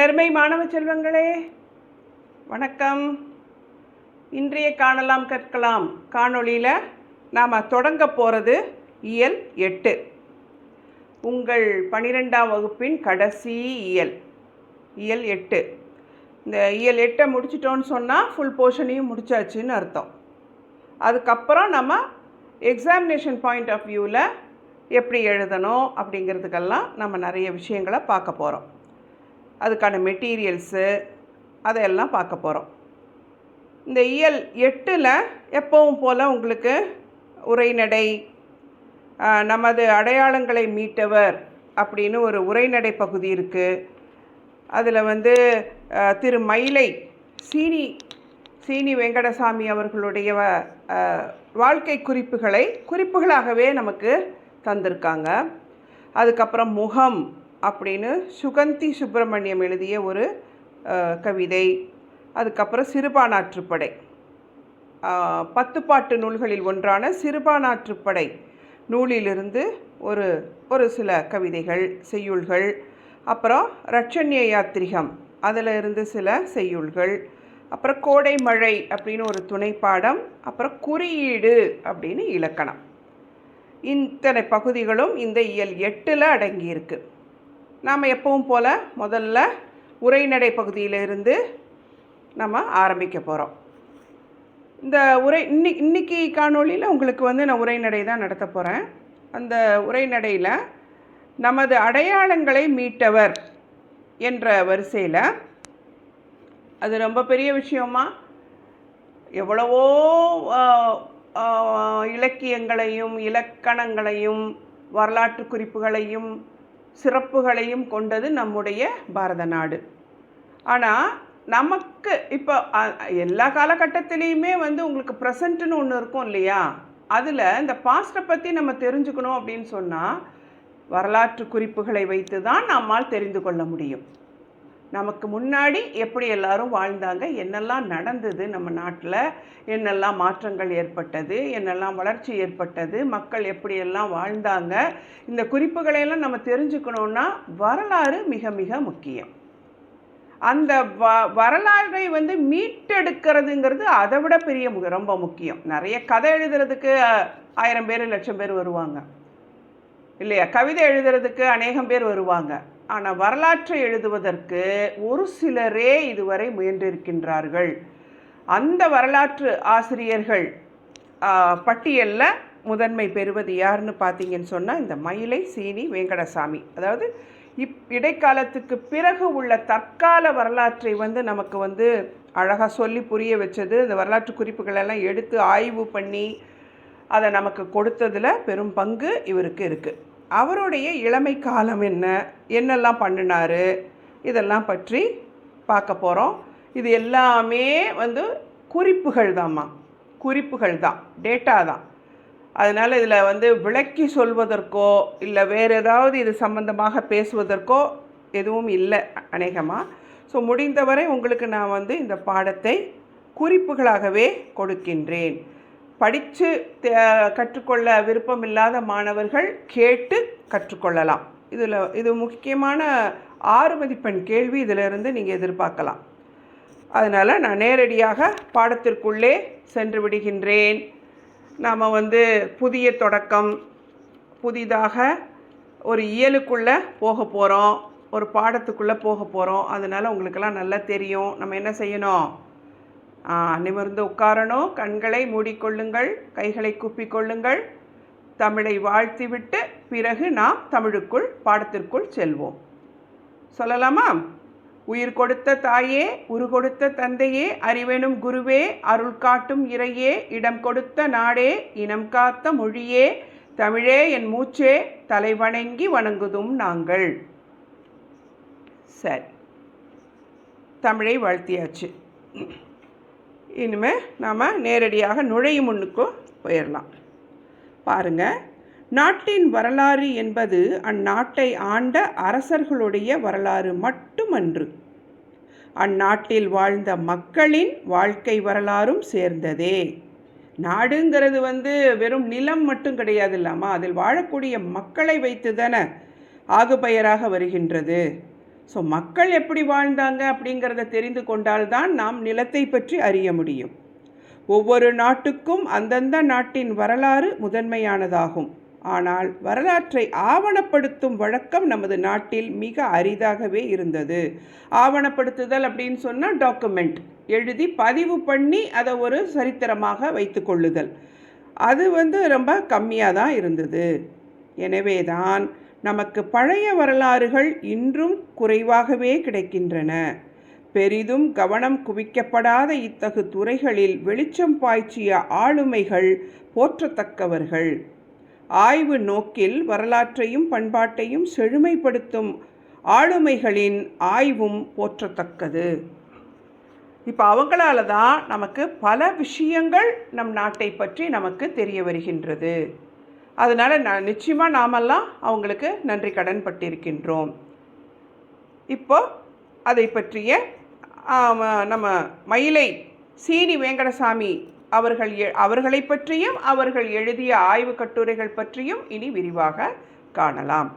என்னருமை மாணவ செல்வங்களே வணக்கம். இன்றைய காணலாம் கற்கலாம். காணொளியில் நாம் தொடங்க போகிறது இயல் எட்டு. உங்கள் பன்னிரெண்டாம் வகுப்பின் கடைசி இயல். இயல் எட்டு. இந்த இயல் எட்டை முடிச்சிட்டோன்னு சொன்னால் ஃபுல் போர்ஷனையும் முடிச்சாச்சுன்னு அர்த்தம். அதுக்கப்புறம் நம்ம எக்ஸாமினேஷன் பாயிண்ட் ஆஃப் வியூவில் எப்படி எழுதணும் அப்படிங்கிறதுக்கெல்லாம் நம்ம நிறைய விஷயங்களை பார்க்க போகிறோம் அதுக்கான மெட்டீரியல்ஸு அதையெல்லாம் பார்க்க போகிறோம் இந்த இயல் எட்டில் எப்பவும் போல் உங்களுக்கு உரைநடை நமது அடையாளங்களை மீட்டவர் அப்படின்னு ஒரு உரைநடை பகுதி இருக்குது அதில் வந்து திரு மயிலை சீனி சீனி வெங்கடசாமி அவர்களுடைய வாழ்க்கை குறிப்புகளை குறிப்புகளாகவே நமக்கு தந்திருக்காங்க. அதுக்கப்புறம் முகம் அப்படின்னு சுகந்தி சுப்பிரமணியம் எழுதிய ஒரு கவிதை. அதுக்கப்புறம் சிறுபானாற்றுப்படை. ஆஹ், பத்துப்பாட்டு நூல்களில் ஒன்றான சிறுபானாற்றுப்படை நூலிலிருந்து ஒரு ஒரு சில கவிதைகள் செய்யுள்கள். அப்புறம் ரட்சண்ய யாத்திரிகம் அதில் இருந்து சில செய்யுள்கள். அப்புறம் கோடை மழை அப்படின்னு ஒரு துணைப்பாடம். அப்புறம் குறியீடு அப்படின்னு இலக்கணம். இத்தனை பகுதிகளும் இந்த இயல் எட்டில் அடங்கியிருக்கு. நாம் எப்பவும் போல் முதல்ல உரைநடை பகுதியிலிருந்து நம்ம ஆரம்பிக்க போகிறோம் இந்த உரை இன்னி இன்னைக்கு காணொளியில் உங்களுக்கு வந்து நான் உரைநடை தான் நடத்த போகிறேன் அந்த உரைநடையில் நமது அடையாளங்களை மீட்டவர் என்ற வரிசையில் அது ரொம்ப பெரிய விஷயமா எவ்வளவோ இலக்கியங்களையும் இலக்கணங்களையும் வரலாற்று குறிப்புகளையும் சிறப்புகளையும் கொண்டது நம்முடைய பாரத நாடு. ஆனால் நமக்கு இப்போ எல்லா காலகட்டத்திலையுமே வந்து உங்களுக்கு ப்ரெசண்ட்டுன்னு ஒன்று இருக்கும் இல்லையா? அதில் இந்த பாஸ்ட்டை பற்றி நம்ம தெரிஞ்சுக்கணும் அப்படின்னு சொன்னால் வரலாற்று குறிப்புகளை வைத்து தான் நம்மால் தெரிந்து கொள்ள முடியும். நமக்கு முன்னாடி எப்படி எல்லாரும் வாழ்ந்தாங்க என்னெல்லாம் நடந்தது நம்ம நாட்டில் என்னெல்லாம் மாற்றங்கள் ஏற்பட்டது என்னெல்லாம் வளர்ச்சி ஏற்பட்டது மக்கள் எப்படியெல்லாம் வாழ்ந்தாங்க இந்த குறிப்புகளையெல்லாம் நம்ம தெரிஞ்சுக்கணுன்னா வரலாறு மிக மிக முக்கியம். அந்த வ வரலாறை வந்து மீட்டெடுக்கிறதுங்கிறது அதை விட பெரிய மு- ரொம்ப முக்கியம். நிறைய கதை எழுதுறதுக்கு ஆயிரம் பேர் லட்சம் பேர் வருவாங்க. இல்லையா? கவிதை எழுதுறதுக்கு அநேகம் பேர் வருவாங்க. ஆனால் வரலாற்றை எழுதுவதற்கு ஒரு சிலரே இதுவரை முயன்றிருக்கின்றார்கள். அந்த வரலாற்று ஆசிரியர்கள் பட்டியலில் முதன்மை பெறுவது யாருன்னு பார்த்தீங்கன்னு சொன்னால் இந்த மயிலை சீனி வெங்கடசாமி. அதாவது இப் இடைக்காலத்துக்கு பிறகு உள்ள தற்கால வரலாற்றை வந்து நமக்கு வந்து அழகாக சொல்லி புரிய வச்சது. இந்த வரலாற்று குறிப்புகளெல்லாம் எடுத்து ஆய்வு பண்ணி அதை நமக்கு கொடுத்ததில் பெரும் பங்கு இவருக்கு இருக்குது அவருடைய இளமை காலம் என்ன? என்னெல்லாம் பண்ணினார்? இதெல்லாம் பற்றி பார்க்க போகிறோம் இது எல்லாமே வந்து குறிப்புகள் தாம்மா. குறிப்புகள் தான். டேட்டா தான். அதனால் இதில் வந்து விளக்கி சொல்வதற்கோ இல்லை வேறு ஏதாவது இது சம்பந்தமாக பேசுவதற்கோ எதுவும் இல்லை அநேகமாக ஸோ முடிந்தவரை உங்களுக்கு நான் வந்து இந்த பாடத்தை குறிப்புகளாகவே கொடுக்கின்றேன். படித்து கற்றுக்கொள்ள விருப்பமில்லாத மாணவர்கள் கேட்டு கற்றுக்கொள்ளலாம். இதில் இது முக்கியமான ஆறு மதிப்பெண் கேள்வி இதிலிருந்து நீங்கள் எதிர்பார்க்கலாம். அதனால் நான் நேரடியாக பாடத்திற்குள்ளே சென்று விடுகின்றேன். நாம் வந்து புதிய தொடக்கம் புதிதாக ஒரு இயலுக்குள்ளே போக போகிறோம் ஒரு பாடத்துக்குள்ளே போக போகிறோம் அதனால் உங்களுக்கெல்லாம் நல்லா தெரியும். நம்ம என்ன செய்யணும்? நிமிர்ந்து உட்காரணும். கண்களை மூடிக்கொள்ளுங்கள். கைகளை கூப்பிக்கொள்ளுங்கள். தமிழை வாழ்த்திவிட்டு பிறகு நாம் தமிழுக்குள் பாடத்திற்குள் செல்வோம். சொல்லலாமா? உயிர் கொடுத்த தாயே உரு கொடுத்த தந்தையே அறிவெனும் குருவே அருள் காட்டும் இறையே இடம் கொடுத்த நாடே இனம் காத்த மொழியே தமிழே என் மூச்சே தலை வணங்கி வணங்குதும் நாங்கள். சரி. தமிழை வாழ்த்தியாச்சு. இனிமேல் நாம் நேரடியாக நுழையும் முன்னுக்கும் போயிடலாம் பாருங்க நாட்டின் வரலாறு என்பது அந்நாட்டை ஆண்ட அரசர்களுடைய வரலாறு மட்டுமன்று. அந்நாட்டில் வாழ்ந்த மக்களின் வாழ்க்கை வரலாறும் சேர்ந்ததே. நாடுங்கிறது வந்து வெறும் நிலம் மட்டும் கிடையாது இல்லாமல் அதில் வாழக்கூடிய மக்களை வைத்து தானே ஆகுபெயராக வருகின்றது. ஸோ மக்கள் எப்படி வாழ்ந்தாங்க அப்படிங்கிறத தெரிந்து கொண்டால்தான் நாம் நிலத்தை பற்றி அறிய முடியும். ஒவ்வொரு நாட்டுக்கும் அந்தந்த நாட்டின் வரலாறு முதன்மையானதாகும். ஆனால் வரலாற்றை ஆவணப்படுத்தும் வழக்கம் நமது நாட்டில் மிக அரிதாகவே இருந்தது. ஆவணப்படுத்துதல் அப்படின்னு சொன்னால் டாக்குமெண்ட் எழுதி பதிவு பண்ணி அதை ஒரு சரித்திரமாக வைத்து கொள்ளுதல். அது வந்து ரொம்ப கம்மியாக தான் இருந்தது. எனவே தான் நமக்கு பழைய வரலாறுகள் இன்றும் குறைவாகவே கிடைக்கின்றன. பெரிதும் கவனம் குவிக்கப்படாத இத்தகு துறைகளில் வெளிச்சம் பாய்ச்சிய ஆளுமைகள் போற்றத்தக்கவர்கள். ஆய்வு நோக்கில் வரலாற்றையும் பண்பாட்டையும் செழுமைப்படுத்தும் ஆளுமைகளின் ஆய்வும் போற்றத்தக்கது. இப்போ அவங்களால தான் நமக்கு பல விஷயங்கள் நம் நாட்டை பற்றி நமக்கு தெரிய வருகின்றது. அதனால் நான் நிச்சயமாக நாமெல்லாம் அவங்களுக்கு நன்றி கடன் பட்டிருக்கின்றோம். இப்போ அதை பற்றிய நம்ம மயிலை சீனி வேங்கடசாமி அவர்கள் எ- அவர்களை பற்றியும் அவர்கள் எழுதிய ஆய்வு கட்டுரைகள் பற்றியும் இனி விரிவாக காணலாம்.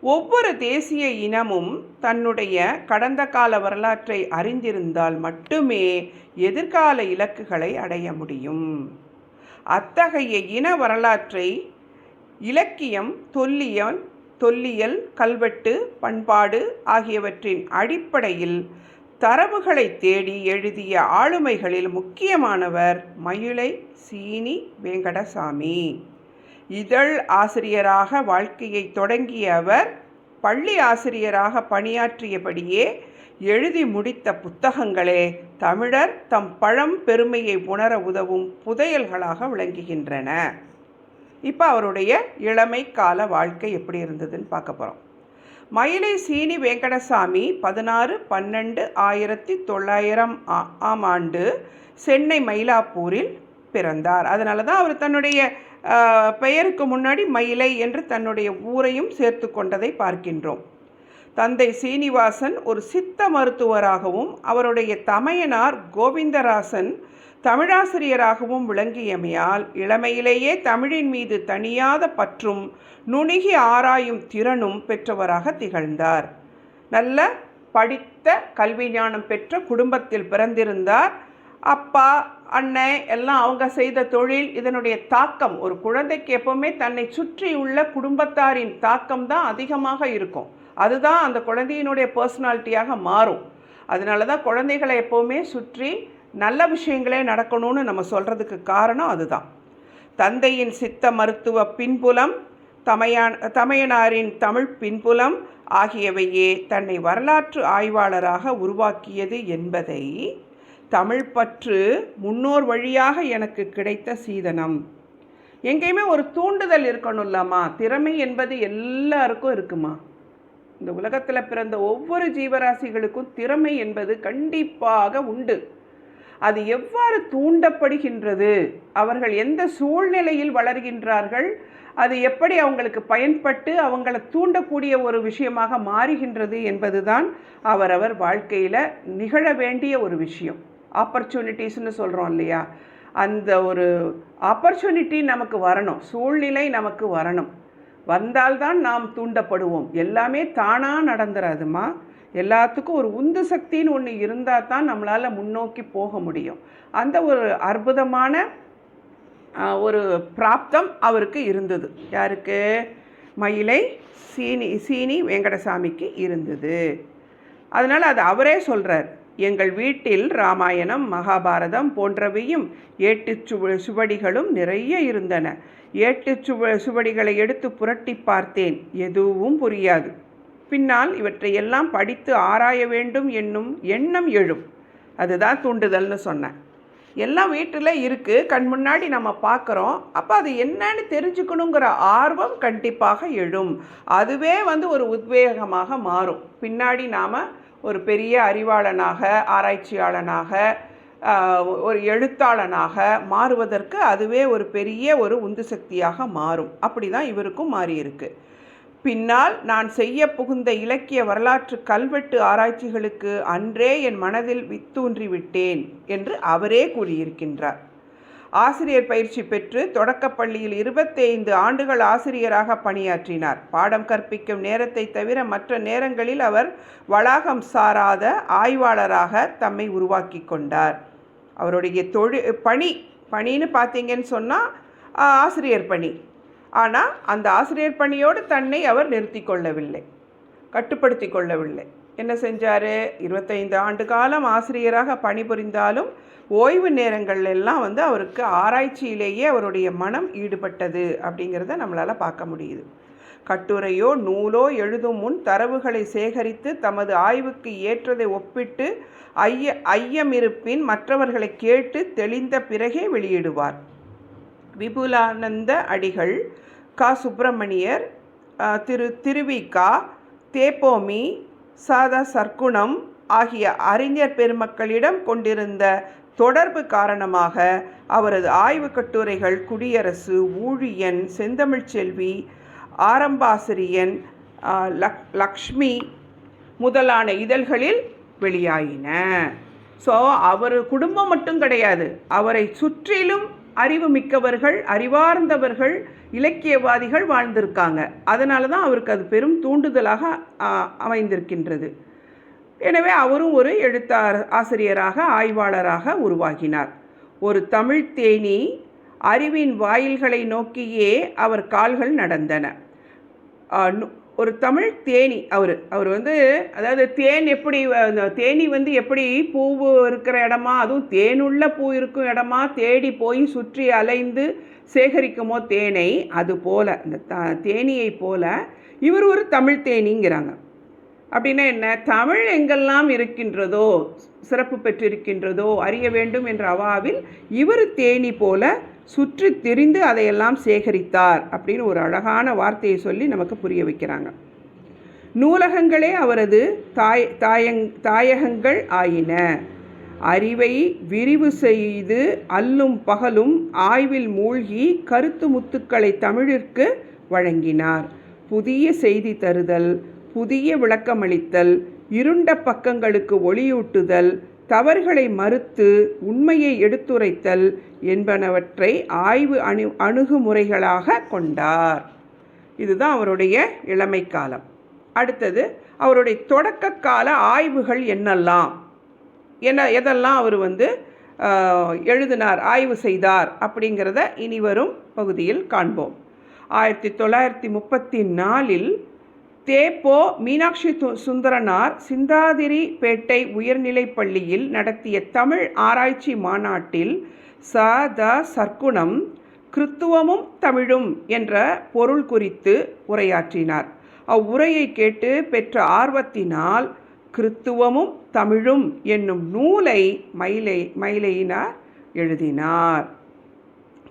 ஒவ்வொரு தேசிய இனமும் தன்னுடைய கடந்த கால வரலாற்றை அறிந்திருந்தால் மட்டுமே எதிர்கால இலக்குகளை அடைய முடியும். அத்தகைய இன வரலாற்றை இலக்கியம் தொல்லியல் தொல்லியல் கல்வெட்டு பண்பாடு ஆகியவற்றின் அடிப்படையில் தரவுகளை தேடி எழுதிய ஆளுமைகளில் முக்கியமானவர் மயிலை சீனி வேங்கடசாமி. இதழ் ஆசிரியராக வாழ்க்கையை தொடங்கிய அவர் பள்ளி ஆசிரியராக பணியாற்றியபடியே எழுதி முடித்த புத்தகங்களே தமிழர் தம் பழம் பெருமையை உணர உதவும் புதையல்களாக விளங்குகின்றன. இப்போ அவருடைய இளமை கால வாழ்க்கை எப்படி இருந்ததுன்னு பார்க்க போகிறோம் மயிலை சீனி வெங்கடசாமி பதினாறு பன்னெண்டு ஆயிரத்தி தொள்ளாயிரம் ஆ- ஆம் ஆண்டு சென்னை மயிலாப்பூரில் பிறந்தார். அதனால தான் அவர் தன்னுடைய பெயருக்கு முன்னாடி மயிலை என்று தன்னுடைய ஊரையும் சேர்த்து கொண்டதை பார்க்கின்றோம். தந்தை சீனிவாசன் ஒரு சித்த மருத்துவராகவும் அவருடைய தமையனார் கோவிந்தராசன் தமிழாசிரியராகவும் விளங்கியமையால் இளமையிலேயே தமிழின் மீது தனியாத பற்றும் நுணுகி ஆராயும் திறனும் பெற்றவராக திகழ்ந்தார். நல்ல படித்த கல்வி ஞானம் பெற்ற குடும்பத்தில் பிறந்திருந்தார். அப்பா அண்ணன் எல்லாம் அவங்க செய்த தொழில் இதனுடைய தாக்கம் ஒரு குழந்தைக்கு எப்போவுமே தன்னை சுற்றியுள்ள குடும்பத்தாரின் தாக்கம் தான் அதிகமாக இருக்கும். அதுதான் அந்த குழந்தையினுடைய பர்சனாலிட்டியாக மாறும். அதனால தான் குழந்தைகளை எப்போவுமே சுற்றி நல்ல விஷயங்களே நடக்கணும்னு நம்ம சொல்கிறதுக்கு காரணம் அதுதான். தந்தையின் சித்த மருத்துவ பின்புலம் தமையான் தமையனாரின் தமிழ் பின்புலம் ஆகியவையே தன்னை வரலாற்று ஆய்வாளராக உருவாக்கியது என்பதை தமிழ் பற்று முன்னோர் வழியாக எனக்கு கிடைத்த சீதனம். எங்கேயுமே ஒரு தூண்டுதல் இருக்கணும்லம்மா திறமை என்பது எல்லாருக்கும் இருக்குமா? இந்த உலகத்தில் பிறந்த ஒவ்வொரு ஜீவராசிகளுக்கும் திறமை என்பது கண்டிப்பாக உண்டு. அது எவ்வாறு தூண்டப்படுகின்றது? அவர்கள் எந்த சூழ்நிலையில் வளர்கின்றார்கள்? அது எப்படி அவங்களுக்கு பயன்பட்டு அவங்கள தூண்டக்கூடிய ஒரு விஷயமாக மாறுகின்றது என்பதுதான் அவரவர் வாழ்க்கையில் நிகழ வேண்டிய ஒரு விஷயம். ஆப்பர்ச்சுனிட்டிஸ்னு சொல்கிறோம் இல்லையா? அந்த ஒரு ஆப்பர்ச்சுனிட்டி நமக்கு வரணும். சூழ்நிலை நமக்கு வரணும். வந்தால்தான் நாம் தூண்டப்படுவோம். எல்லாமே தானாக நடந்துராதுமா? எல்லாத்துக்கும் ஒரு உந்து சக்தின்னு ஒன்று இருந்தால் தான் நம்மளால் முன்னோக்கி போக முடியும். அந்த ஒரு அற்புதமான ஒரு பிராப்தம் அவருக்கு இருந்தது. யாருக்கு? மயிலை சீனி சீனி வெங்கடசாமிக்கு இருந்தது. அதனால் அது அவரே சொல்கிறார் எங்கள் வீட்டில் ராமாயணம் மகாபாரதம் போன்றவையும் ஏட்டு சுவ சுவடிகளும் நிறைய இருந்தன. ஏட்டு சுவ சுவடிகளை எடுத்து புரட்டி பார்த்தேன். எதுவும் புரியாது. பின்னால் இவற்றையெல்லாம் படித்து ஆராய வேண்டும் என்னும் எண்ணம் எழும். அதுதான் தூண்டுதல்னு சொன்னேன். எல்லாம் வீட்டில் இருக்குது கண் முன்னாடி நம்ம பார்க்குறோம். அப்போ அது என்னன்னு தெரிஞ்சுக்கணுங்கிற ஆர்வம் கண்டிப்பாக எழும். அதுவே வந்து ஒரு உத்வேகமாக மாறும். பின்னாடி நாம் ஒரு பெரிய அறிவாளனாக ஆராய்ச்சியாளனாக ஒரு எழுத்தாளனாக மாறுவதற்கு அதுவே ஒரு பெரிய ஒரு உந்து சக்தியாக மாறும். அப்படி தான் இவருக்கும் மாறியிருக்கு. பின்னால் நான் செய்ய புகுந்த இலக்கிய வரலாற்று கல்வெட்டு ஆராய்ச்சிகளுக்கு அன்றே என் மனதில் வித்தூன்றி விட்டேன் என்று அவரே கூறியிருக்கின்றார். ஆசிரியர் பயிற்சி பெற்று தொடக்கப்பள்ளியில் இருபத்தைந்து ஆண்டுகள் ஆசிரியராக பணியாற்றினார். பாடம் கற்பிக்கும் நேரத்தை தவிர மற்ற நேரங்களில் அவர் வளாகம் சாராத ஆய்வாளராக தம்மை உருவாக்கி கொண்டார். அவருடைய தொழில் பணி பணின்னு பார்த்தீங்கன்னு சொன்னால் ஆசிரியர் பணி. ஆனால் அந்த ஆசிரியர் பணியோடு தன்னை அவர் நிறுத்தி கொள்ளவில்லை. கட்டுப்படுத்தி கொள்ளவில்லை. என்ன செஞ்சார்? இருபத்தைந்து ஆண்டு காலம் ஆசிரியராக பணிபுரிந்தாலும் ஓய்வு நேரங்கள் எல்லாம் வந்து அவருக்கு ஆராய்ச்சியிலேயே அவருடைய மனம் ஈடுபட்டது அப்படிங்கிறத நம்மளால் பார்க்க முடியுது. கட்டுரையோ நூலோ எழுதும் முன் தரவுகளை சேகரித்து தமது ஆய்வுக்கு ஏற்றதை ஒப்பிட்டு ஐய ஐயமிருப்பின் மற்றவர்களை கேட்டு தெளிந்த பிறகே வெளியிடுவார். விபுலானந்த அடிகள் கா. சுப்பிரமணியர் திரு திருவிகா தேப்போமி சாதா சர்க்குணம் ஆகிய அறிஞர் பெருமக்களிடம் கொண்டிருந்த தொடர்பு காரணமாக அவரது ஆய்வு கட்டுரைகள் குடியரசு ஊழியன் செந்தமிழ்ச்செல்வி ஆரம்பாசிரியன் லக் லக்ஷ்மி முதலான இதழ்களில் வெளியாயின. ஸோ அவர் குடும்பம் மட்டும் கிடையாது அவரை சுற்றிலும் அறிவு மிக்கவர்கள் அறிவார்ந்தவர்கள் இலக்கியவாதிகள் வாழ்ந்திருக்காங்க. அதனால தான் அவருக்கு அது பெரும் தூண்டுதலாக அமைந்திருக்கின்றது. எனவே அவரும் ஒரு எழுத்தார் ஆசிரியராக ஆய்வாளராக உருவாகினார். ஒரு தமிழ் தேனி அறிவின் வாயில்களை நோக்கியே அவர் கால்கள் நடந்தன. ஒரு தமிழ் தேனி அவர். அவர் வந்து அதாவது தேன் எப்படி தேனி வந்து எப்படி பூவு இருக்கிற இடமா அதுவும் தேனுள்ள பூ இருக்கும் இடமா தேடி போய் சுற்றி அலைந்து சேகரிக்குமோ தேனை அது போல் இந்த த தேனியை போல இவர் ஒரு தமிழ் தேனிங்கிறாங்க. அப்படின்னா என்ன? தமிழ் எங்கெல்லாம் இருக்கின்றதோ சிறப்பு பெற்றிருக்கின்றதோ அறிய வேண்டும் என்ற அவாவில் இவர் தேனி போல சுற்றி தெரிந்து அதையெல்லாம் சேகரித்தார் அப்படின்னு ஒரு அழகான வார்த்தையை சொல்லி நமக்கு புரிய வைக்கிறாங்க. நூலகங்களே அவரது தாய் தாயங் தாயகங்கள் ஆயின. அறிவை விரிவு செய்து அல்லும் பகலும் ஆய்வில் மூழ்கி கருத்து முத்துக்களை தமிழிற்கு வழங்கினார். புதிய செய்தி தருதல் புதிய விளக்கமளித்தல் இருண்ட பக்கங்களுக்கு ஒளியூட்டுதல் தவறுகளை மறுத்து உண்மையை எடுத்துரைத்தல் என்பனவற்றை ஆய்வு அணு அணுகுமுறைகளாக கொண்டார். இதுதான் அவருடைய இளமை காலம். அடுத்தது அவருடைய தொடக்க கால ஆய்வுகள் என்னெல்லாம்? என்ன எதெல்லாம் அவர் வந்து எழுதினார் ஆய்வு செய்தார் அப்படிங்கிறத இனி வரும் பகுதியில் காண்போம். ஆயிரத்தி தொள்ளாயிரத்தி முப்பத்தி நாலில் தேப்போ மீனாட்சி சுந்தரனார் சிந்தாதிரி பேட்டை உயர்நிலைப் பள்ளியில் நடத்திய தமிழ் ஆராய்ச்சி மாநாட்டில் ச த சர்க்குணம் கிறித்துவமும் தமிழும் என்ற பொருள் குறித்து உரையாற்றினார். அவ்வுரையை கேட்டு பெற்ற ஆர்வத்தினால் கிறித்துவமும் தமிழும் என்னும் நூலை மயிலை மயிலையினார் எழுதினார்.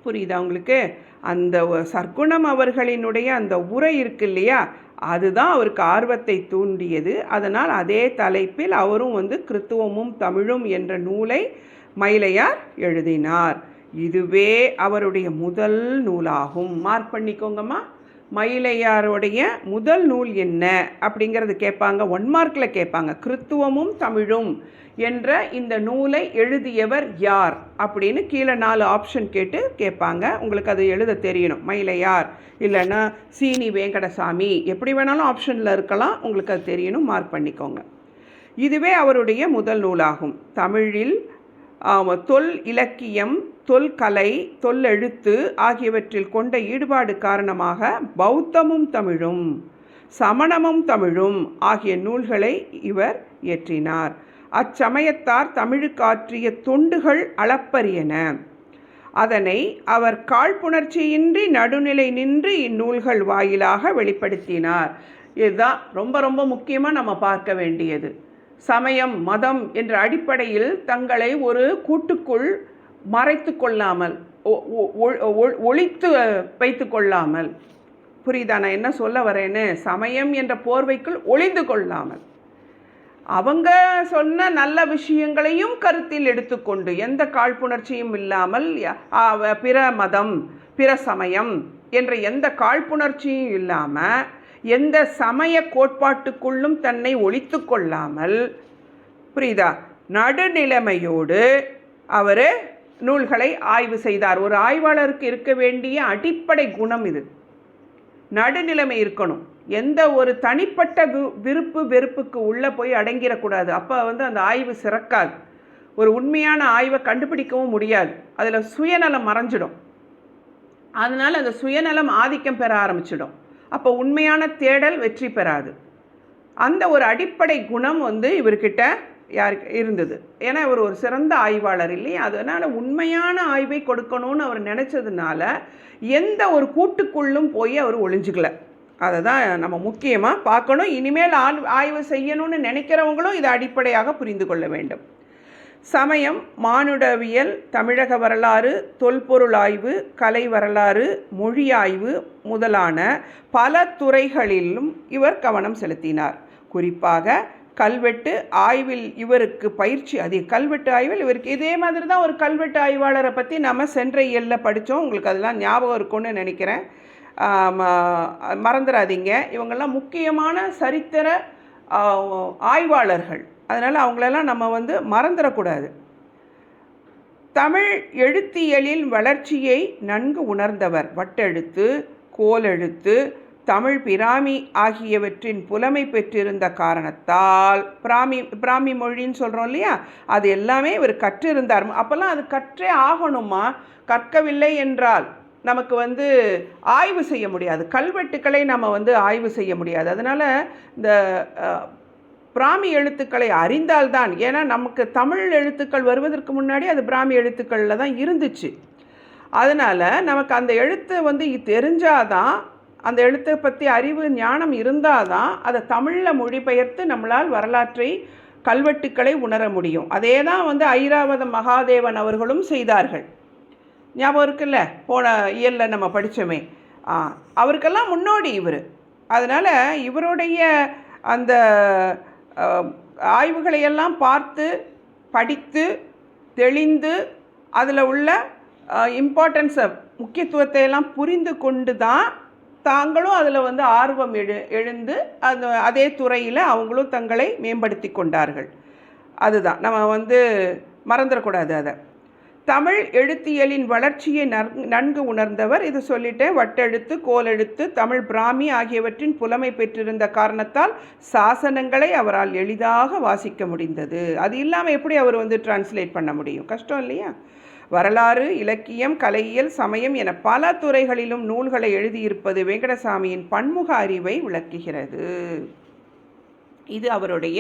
புரியுதா உங்களுக்கு? அந்த சர்க்குணம் அவர்களினுடைய அந்த உரை இருக்கு இல்லையா? அதுதான் அவருக்கு ஆர்வத்தை தூண்டியது. அதனால் அதே தலைப்பில் அவரும் வந்து கிறித்துவமும் தமிழும் என்ற நூலை மயிலையார் எழுதினார். இதுவே அவருடைய முதல் நூலாகும். மார்க் பண்ணிக்கோங்கம்மா. மயிலையாருடைய முதல் நூல் என்ன? அப்படிங்கிறது கேட்பாங்க. ஒன் மார்க்கில் கேட்பாங்க. கிறித்துவமும் தமிழும். என்ற இந்த நூலை எழுதியவர் யார் அப்படின்னு கீழே நாலு ஆப்ஷன் கேட்டு கேட்பாங்க. உங்களுக்கு அது எழுத தெரியணும். மயிலையார் இல்லைன்னா சீனி வேங்கடசாமி. எப்படி வேணாலும் ஆப்ஷனில் இருக்கலாம். உங்களுக்கு அது தெரியணும். மார்க் பண்ணிக்கோங்க. இதுவே அவருடைய முதல் நூலாகும். தமிழில் தொல் இலக்கியம் தொல்கலை தொல்லெழுத்து ஆகியவற்றில் கொண்ட ஈடுபாடு காரணமாக பௌத்தமும் தமிழும் சமணமும் தமிழும் ஆகிய நூல்களை இவர் இயற்றினார். அச்சமயத்தார் தமிழுக்காற்றிய தொண்டுகள் அளப்பரியன அதனை அவர் காழ்ப்புணர்ச்சியின்றி நடுநிலை நின்று இந்நூல்கள் வாயிலாக வெளிப்படுத்தினார். இதுதான் ரொம்ப ரொம்ப முக்கியமாக நம்ம பார்க்க வேண்டியது. சமயம் மதம் என்ற அடிப்படையில் தங்களை ஒரு கூட்டுக்குள் மறைத்து கொள்ளாமல் ஒழித்து வைத்து கொள்ளாமல். புரியுதா? நான் என்ன சொல்ல வரேன்னு? சமயம் என்ற போர்வைக்குள் ஒளிந்து கொள்ளாமல். அவங்க சொன்ன நல்ல விஷயங்களையும் கருத்தில் எடுத்துக்கொண்டு எந்த காழ்ப்புணர்ச்சியும் இல்லாமல் பிற மதம் பிற சமயம் என்ற எந்த காழ்ப்புணர்ச்சியும் இல்லாமல் எந்த சமய கோட்பாட்டுக்குள்ளும் தன்னை ஒழித்து கொள்ளாமல் புரியுதா? நடுநிலைமையோடு அவர் நூல்களை ஆய்வு செய்தார். ஒரு ஆய்வாளருக்கு இருக்க வேண்டிய அடிப்படை குணம் இது. நடுநிலைமை இருக்கணும். எந்த ஒரு தனிப்பட்ட வி- விருப்பு வெறுப்புக்கு உள்ளே போய் அடங்கிடக்கூடாது. அப்போ வந்து அந்த ஆய்வு சிறக்காது. ஒரு உண்மையான ஆய்வை கண்டுபிடிக்கவும் முடியாது. அதில் சுயநலம் மறைஞ்சிடும். அதனால் அந்த சுயநலம் ஆதிக்கம் பெற ஆரம்பிச்சிடும். அப்போ உண்மையான தேடல் வெற்றி பெறாது. அந்த ஒரு அடிப்படை குணம் வந்து இவர்கிட்ட யாருக்கு இருந்தது. ஏன்னா இவர் ஒரு சிறந்த ஆய்வாளர் இல்லையா? அதனால் உண்மையான ஆய்வை கொடுக்கணும்னு அவர் நினச்சதுனால எந்த ஒரு கூட்டுக்குள்ளும் போய் அவர் ஒளிஞ்சுக்கல. அதை தான் நம்ம முக்கியமாக பார்க்கணும். இனிமேல் ஆள் ஆய்வு செய்யணும்னு நினைக்கிறவங்களும் இதை அடிப்படையாக புரிந்து கொள்ள வேண்டும். சமயம் மானுடவியல் தமிழக வரலாறு தொல்பொருள் ஆய்வு கலை வரலாறு மொழி ஆய்வு முதலான பல துறைகளிலும் இவர் கவனம் செலுத்தினார். குறிப்பாக கல்வெட்டு ஆய்வில் இவருக்கு பயிற்சி அதிக கல்வெட்டு ஆய்வில் இவருக்கு இதே மாதிரி தான் ஒரு கல்வெட்டு ஆய்வாளரை பற்றி நம்ம சென்ற இயலில் படித்தோம் உங்களுக்கு அதெல்லாம் ஞாபகம் இருக்கும்னு நினைக்கிறேன். மறந்துடாதீங்க. இவங்கெல்லாம் முக்கியமான சரித்திர ஆய்வாளர்கள். அதனால் அவங்களெல்லாம் நம்ம வந்து மறந்துடக்கூடாது. தமிழ் எழுத்தியலின் வளர்ச்சியை நன்கு உணர்ந்தவர். வட்டெழுத்து கோலெழுத்து தமிழ் பிராமி ஆகியவற்றின் புலமை பெற்றிருந்த காரணத்தால் பிராமி பிராமி மொழின்னு சொல்கிறோம் இல்லையா? அது எல்லாமே இவர் கற்றிருந்தார். அப்போல்லாம் அது கற்றே ஆகணுமா? கற்கவில்லை என்றால் நமக்கு வந்து ஆய்வு செய்ய முடியாது. கல்வெட்டுக்களை நம்ம வந்து ஆய்வு செய்ய முடியாது. அதனால் இந்த பிராமி எழுத்துக்களை அறிந்தால்தான் ஏன்னா நமக்கு தமிழ் எழுத்துக்கள் வருவதற்கு முன்னாடி அது பிராமி எழுத்துக்களில் தான் இருந்துச்சு. அதனால் நமக்கு அந்த எழுத்து வந்து தெரிஞ்சாதான் அந்த எழுத்தை பற்றி அறிவு ஞானம் இருந்தால் தான் அதை தமிழில் மொழிபெயர்த்து நம்மளால் வரலாற்றை கல்வெட்டுக்களை உணர முடியும். அதே தான் வந்து ஐராவத மகாதேவன் அவர்களும் செய்தார்கள். ஞாபகம் இருக்குல்ல? போன இயலில் நம்ம படித்தோமே அவருக்கெல்லாம் முன்னோடி இவர். அதனால் இவருடைய அந்த ஆய்வுகளையெல்லாம் பார்த்து படித்து தெளிந்து அதில் உள்ள இம்பார்ட்டன்ஸை முக்கியத்துவத்தை எல்லாம் புரிந்து கொண்டு தான் தாங்களும் அதில் வந்து ஆர்வம் எழு எழுந்து அது அதே துறையில் அவங்களும் தங்களை மேம்படுத்தி கொண்டார்கள். அதுதான். நம்ம வந்து மறந்துடக்கூடாது அதை. தமிழ் எழுத்தியலின் வளர்ச்சியை நன்கு உணர்ந்தவர் இது சொல்லிட்டேன் வட்டெழுத்து கோலெழுத்து தமிழ் பிராமி ஆகியவற்றின் புலமை பெற்றிருந்த காரணத்தால் சாசனங்களை அவரால் எளிதாக வாசிக்க முடிந்தது. அது இல்லாமல் எப்படி அவர் வந்து டிரான்ஸ்லேட் பண்ண முடியும்? கஷ்டம் இல்லையா? வரலாறு இலக்கியம் கலையியல் சமயம் என பல துறைகளிலும் நூல்களை எழுதியிருப்பது வெங்கடசாமியின் பன்முக அறிவை விளக்குகிறது. இது அவருடைய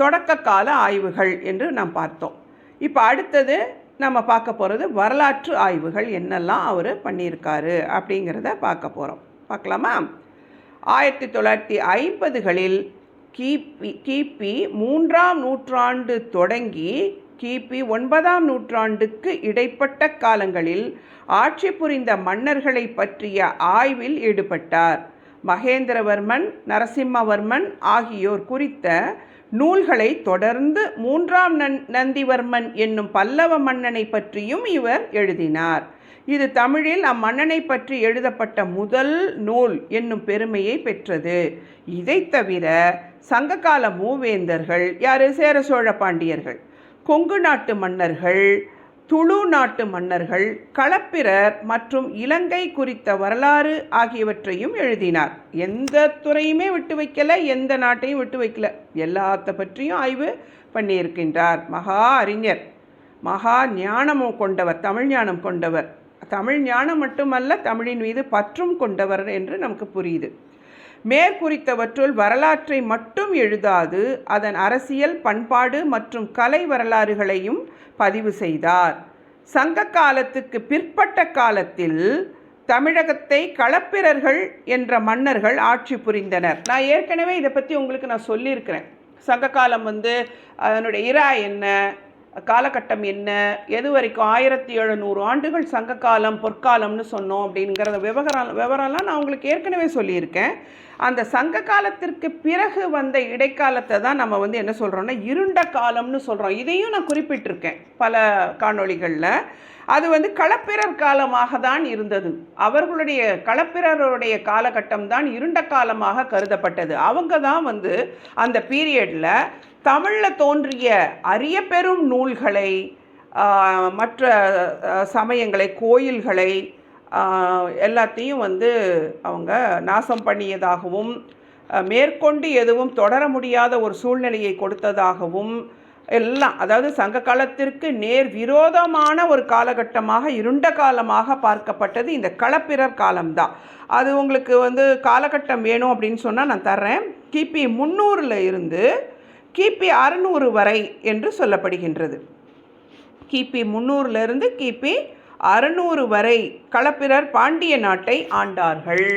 தொடக்க கால ஆய்வுகள் என்று நாம் பார்த்தோம். இப்போ அடுத்தது நம்ம பார்க்க போகிறது வரலாற்று ஆய்வுகள் என்னெல்லாம் அவர் பண்ணியிருக்காரு அப்படிங்கிறத பார்க்க போகிறோம் பார்க்கலாமா? ஆயிரத்தி தொள்ளாயிரத்தி ஐம்பதுகளில் கிபி கிபி மூன்றாம் நூற்றாண்டு தொடங்கி கிபி ஒன்பதாம் நூற்றாண்டுக்கு இடைப்பட்ட காலங்களில் ஆட்சி புரிந்த மன்னர்களை பற்றிய ஆய்வில் ஈடுபட்டார். மகேந்திரவர்மன் நரசிம்மவர்மன் ஆகியோர் குறித்த நூல்களை தொடர்ந்து மூன்றாம் நன் நந்திவர்மன் என்னும் பல்லவ மன்னனை பற்றியும் இவர் எழுதினார். இது தமிழில் அம்மன்னனை பற்றி எழுதப்பட்ட முதல் நூல் என்னும் பெருமையை பெற்றது. இதைத் தவிர சங்ககால மூவேந்தர்கள் யாரு? சேர சோழ பாண்டியர்கள். கொங்கு நாட்டு மன்னர்கள் துளு நாட்டு மன்னர்கள் களப்பிரர் மற்றும் இலங்கை குறித்த வரலாறு ஆகியவற்றையும் எழுதினார். எந்த துறையுமே விட்டு வைக்கல எந்த நாட்டையும் விட்டு வைக்கல. எல்லாத்த பற்றியும் ஆய்வு பண்ணியிருக்கின்றார் மகா அறிஞர் மகா ஞானமும் கொண்டவர் தமிழ் ஞானம் கொண்டவர். தமிழ் ஞானம் மட்டுமல்ல தமிழின் மீது பற்றும் கொண்டவர் என்று நமக்கு புரியுது. மேற்குறித்தவற்றுள் வரலாற்றை மட்டும் எழுதாது அதன் அரசியல் பண்பாடு மற்றும் கலை வரலாறுகளையும் பதிவு செய்தார். சங்க காலத்துக்கு பிற்பட்ட காலத்தில் தமிழகத்தை களப்பிரர்கள் என்ற மன்னர்கள் ஆட்சி புரிந்தனர். நான் ஏற்கனவே இதை பற்றி உங்களுக்கு நான் சொல்லியிருக்கிறேன். சங்க காலம் வந்து அதனுடைய இரா என்ன காலகட்டம் என்ன? எது வரைக்கும் ஆயிரத்தி எழுநூறு ஆண்டுகள் சங்க காலம் பொற்காலம்னு சொன்னோம் அப்படிங்கிறத விவகாரம் விவரம்லாம் நான் உங்களுக்கு ஏற்கனவே சொல்லியிருக்கேன். அந்த சங்க காலத்திற்கு பிறகு வந்த இடைக்காலத்தை தான் நம்ம வந்து என்ன சொல்கிறோம்னா இருண்ட காலம்னு சொல்கிறோம் இதையும் நான் குறிப்பிட்டிருக்கேன் பல காணொளிகளில். அது வந்து களப்பிரர் காலமாக தான் இருந்தது. அவர்களுடைய களப்பிரருடைய காலகட்டம் தான் இருண்ட காலமாக கருதப்பட்டது. அவங்க தான் வந்து அந்த பீரியடில் தமிழில் தோன்றிய அரிய பெரும் நூல்களை மற்ற சமயங்களை கோயில்களை எல்லாத்தையும் வந்து அவங்க நாசம் பண்ணியதாகவும் மேற்கொண்டு எதுவும் தொடர முடியாத ஒரு சூழ்நிலையை கொடுத்ததாகவும் எல்லாம் அதாவது சங்க காலத்திற்கு நேர் விரோதமான ஒரு காலகட்டமாக இருண்ட காலமாக பார்க்கப்பட்டது இந்த களப்பிரர் காலம்தான். அது உங்களுக்கு வந்து காலகட்டம் வேணும் அப்படின்னு சொன்னால் நான் தர்றேன். கிபி முந்நூறில் இருந்து கிபி அறுநூறு வரை என்று சொல்லப்படுகின்றது. கிபி முந்நூறுலேருந்து கிபி அறுநூறு வரை களப்பிரர் பாண்டிய நாட்டை ஆண்டார்கள்.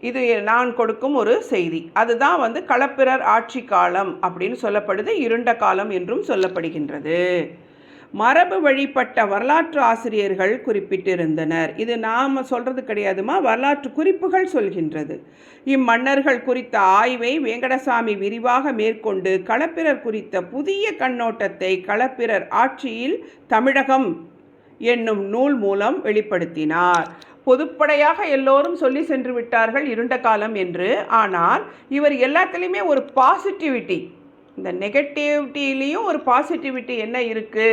இது நான் கொடுக்கும் ஒரு செய்தி. அதுதான் வந்து களப்பிரர் ஆட்சி காலம் அப்படின்னு சொல்லப்படுது இருண்ட காலம் என்றும் சொல்லப்படுகின்றது. மரபு வழிப்பட்ட வரலாற்று ஆசிரியர்கள் குறிப்பிட்டிருந்தனர். இது நாம் சொல்கிறது கிடையாதுமா? வரலாற்று குறிப்புகள் சொல்கின்றது. இம்மன்னர்கள் குறித்த ஆய்வை வேங்கடசாமி விரிவாக மேற்கொண்டு களப்பிரர் குறித்த புதிய கண்ணோட்டத்தை களப்பிரர் ஆட்சியில் தமிழகம் என்னும் நூல் மூலம் வெளிப்படுத்தினார். பொதுப்படையாக எல்லோரும் சொல்லி சென்று விட்டார்கள் இருண்ட காலம் என்று. ஆனால் இவர் எல்லாத்துலேயுமே ஒரு பாசிட்டிவிட்டி இந்த நெகட்டிவிட்டிலையும் ஒரு பாசிட்டிவிட்டி என்ன இருக்குது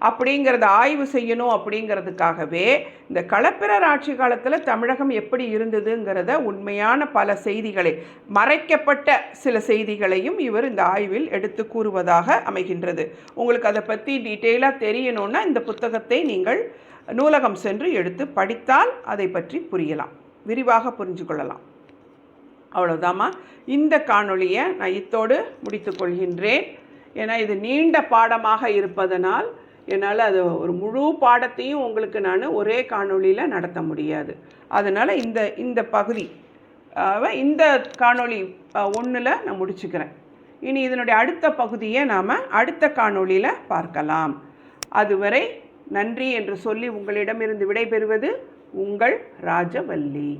அப்படிங்கிறத ஆய்வு செய்யணும் அப்படிங்கிறதுக்காகவே இந்த களப்பிரர் ஆட்சி காலத்தில் தமிழகம் எப்படி இருந்ததுங்கிறத உண்மையான பல செய்திகளை மறைக்கப்பட்ட சில செய்திகளையும் இவர் இந்த ஆய்வில் எடுத்து கூறுவதாக அமைகின்றது. உங்களுக்கு அதை பற்றி டீட்டெயிலாக தெரியணும்னா இந்த புத்தகத்தை நீங்கள் நூலகம் சென்று எடுத்து படித்தால் அதை பற்றி புரியலாம். விரிவாக புரிஞ்சு கொள்ளலாம். அவ்வளோதாம்மா இந்த காணொளியை நான் இத்தோடு முடித்துக்கொள்கின்றேன் ஏன்னா இது நீண்ட பாடமாக இருப்பதனால் என்னால் அது ஒரு முழு பாடத்தையும் உங்களுக்கு நான் ஒரே காணொளியில் நடத்த முடியாது. அதனால் இந்த இந்த பகுதி இந்த காணொளி ஒன்றில் நான் முடிச்சுக்கிறேன். இனி இதனுடைய அடுத்த பகுதியை நாம் அடுத்த காணொளியில் பார்க்கலாம். அதுவரை நன்றி என்று சொல்லி உங்களிடமிருந்து விடைபெறுவது உங்கள் ராஜவல்லி.